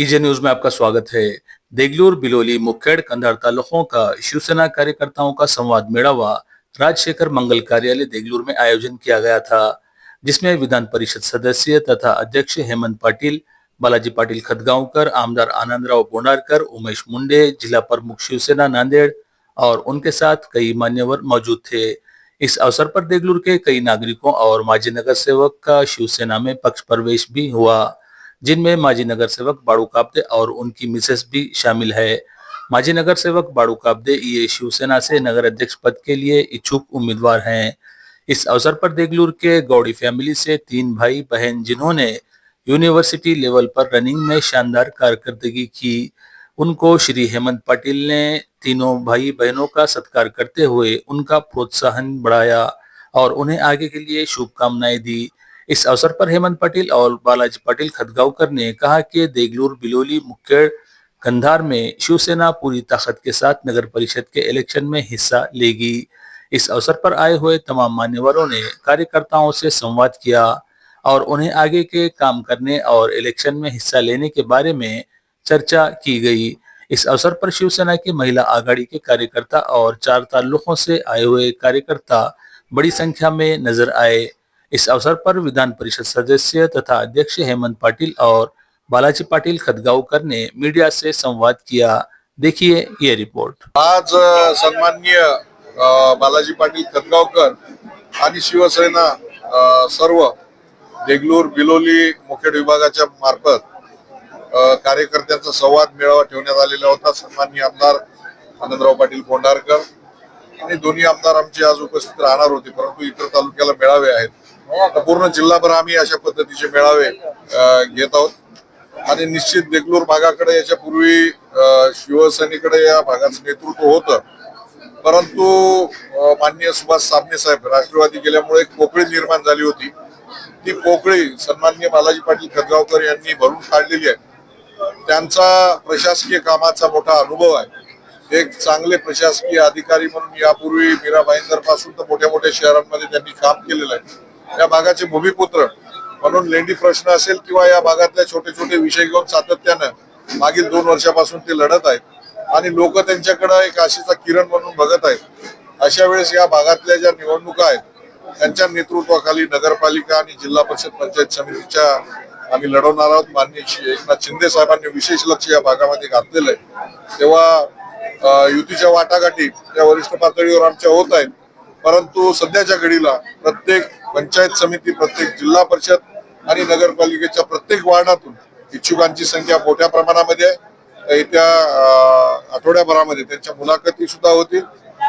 EJ news में आपका स्वागत है। देगलूर, बिलोली, मुखेड़ कंधार तालुकों का शिवसेना कार्यकर्ताओं का संवाद मेड़ावा राजशेखर मंगल कार्यालय देगलूर में आयोजन किया गया था, जिसमें विधान परिषद सदस्य तथा अध्यक्ष हेमंत पाटिल, बालाजी पाटिल खदगांवकर, आमदार आनंदराव बोनारकर, उमेश मुंडे, जिला प्रमुख शिवसेना नांदेड़ और उनके साथ कई मान्यवर मौजूद थे। इस अवसर पर देगलूर के कई नागरिकों और माजी नगर सेवक का शिवसेना में पक्ष प्रवेश भी हुआ। जिनमें माजी नगर सेवक बाड़ू काब्दे और उनकी मिसेस भी शामिल है। माजी नगर सेवक बाड़ू काब्दे ये शिवसेना से नगर अध्यक्ष पद के लिए इच्छुक उम्मीदवार हैं। इस अवसर पर देगलूर के गौड़ी फैमिली से तीन भाई बहन जिन्होंने यूनिवर्सिटी लेवल पर रनिंग में शानदार कारकर्दगी की। उनको श्री हेमंत पाटिल ने तीनों भाई बहनों का सत्कार करते हुए उनका प्रोत्साहन बढ़ाया और उन्हें आगे के लिए शुभकामनाएँ दी। इस अवसर पर हेमंत पटेल और बालाजी पटेल खतगांवकर ने कहा कि देगलूर, बिलोली मुख्य कंधार में शिवसेना पूरी ताकत के साथ नगर परिषद के इलेक्शन में हिस्सा लेगी। इस अवसर पर आए हुए तमाम मान्यवरों ने कार्यकर्ताओं से संवाद किया और उन्हें आगे के काम करने और इलेक्शन में हिस्सा लेने के बारे में चर्चा की गई। इस अवसर पर शिवसेना की महिला आघाड़ी के कार्यकर्ता और चार ताल्लुकों से आए हुए कार्यकर्ता बड़ी संख्या में नज़र आए। इस अवसर पर विधान परिषद सदस्य तथा अध्यक्ष हेमंत पाटिल और बालाजी पाटिल खदगावकर ने मीडिया से संवाद किया। देखिए ये रिपोर्ट। आज सन्मान्य सन्माननीय बालाजी पाटील खतगावकर आणि शिवसेना सर्व देगलूर बिलोली मुखेड विभागाच्या मार्फत कार्यकर्त्यांचा संवाद मेळावा ठेवण्यात आलेला होता. सन्माननीय आमदार आनंदराव पाटील कोंढारकर आणि दोन्ही आमदार आमचे आज उपस्थित राहणार होते परंतु इतर तालुक्याला मेळावे आहेत. पूर्ण जिल्हाभर आम्ही अशा पद्धतीचे मेळावे घेत आहोत. आणि निश्चित देगलूर भागाकडे याच्यापूर्वी पूर्वी शिवसेनेकडे या भागाचं नेतृत्व होतं. परंतु माननीय सुभाष साबणे साहेब राष्ट्रवादी गेल्यामुळे एक पोकळी निर्माण झाली होती. ती पोकळी सन्माननीय बालाजी पाटील खतगावकर यांनी भरून काढलेली आहे. त्यांचा प्रशासकीय कामाचा मोठा अनुभव आहे. एक चांगले प्रशासकीय अधिकारी म्हणून यापूर्वी मीरा भाईंदरपासून तर मोठ्या मोठ्या शहरांमध्ये त्यांनी काम केलेलं आहे. या भागाचे भूमिपुत्र म्हणून लेंडी प्रश्न असेल किंवा या भागातल्या छोटे छोटे विषय घेऊन सातत्यानं मागील दोन वर्षापासून ते लढत आहेत आणि लोक त्यांच्याकडे एक आशेचा किरण म्हणून बघत आहेत. अशा वेळेस या भागातल्या ज्या निवडणुका आहेत त्यांच्या नेतृत्वाखाली नगरपालिका आणि जिल्हा परिषद पंचायत समितीच्या आम्ही लढवणार आहोत. माननीय एकनाथ शिंदे साहेबांनी विशेष लक्ष या भागामध्ये घातलेलं आहे. तेव्हा युतीच्या वाटाघाटी या वरिष्ठ पातळीवर आमच्या होत आहेत. परंतु सध्याच्या घडीला प्रत्येक पंचायत समिती प्रत्येक जिल्हा परिषद आणि नगरपालिकेच्या प्रत्येक वार्डातून इच्छुकांची संख्या मोठ्या प्रमाणामध्ये आहे. येत्या आठवड्याभरामध्ये त्यांच्या मुलाखती सुद्धा होतील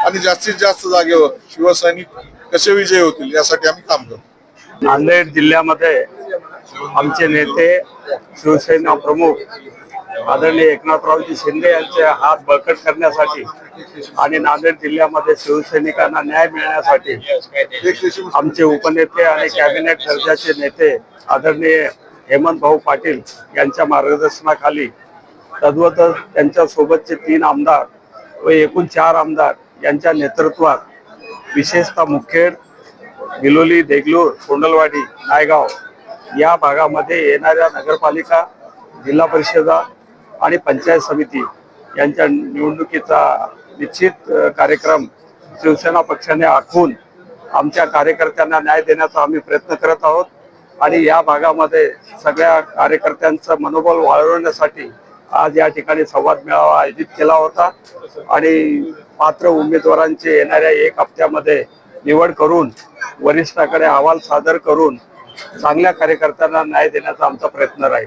आणि जास्तीत जास्त जागेवर शिवसैनिक कसे विजयी होतील यासाठी आम्ही काम करतो. नांदेड जिल्ह्यामध्ये आमचे नेते शिवसेना प्रमुख आदरणीय एकनाथरावजी शिंदे यांचे हात बळकट करण्यासाठी आणि नांदेड जिल्ह्यामध्ये शिवसैनिकांना न्याय मिळण्यासाठी आमचे उपनेते आणि कॅबिनेट दर्जाचे नेते आदरणीय हेमंत भाऊ पाटील यांच्या मार्गदर्शनाखाली तद्वत त्यांच्या सोबतचे तीन आमदार व एकूण चार आमदार यांच्या नेतृत्वात विशेषतः मुखेड बिलोली देगलूर कोंडलवाडी नायगाव या भागामध्ये येणाऱ्या नगरपालिका जिल्हा परिषदा आणि पंचायत समिती यांच्या निवडणुकीचा निश्चित कार्यक्रम शिवसेना पक्षाने आखून आमच्या कार्यकर्त्यांना न्याय देण्याचा आम्ही प्रयत्न करत आहोत. आणि या भागामध्ये सगळ्या कार्यकर्त्यांचं मनोबल वाढवण्यासाठी आज या ठिकाणी संवाद मेळावा आयोजित केला होता. आणि पात्र उमेदवारांचे येणाऱ्या एक हप्त्यामध्ये निवड करून वरिष्ठाकडे अहवाल सादर करून चांगल्या कार्यकर्त्यांना न्याय देण्याचा आमचा प्रयत्न राहील.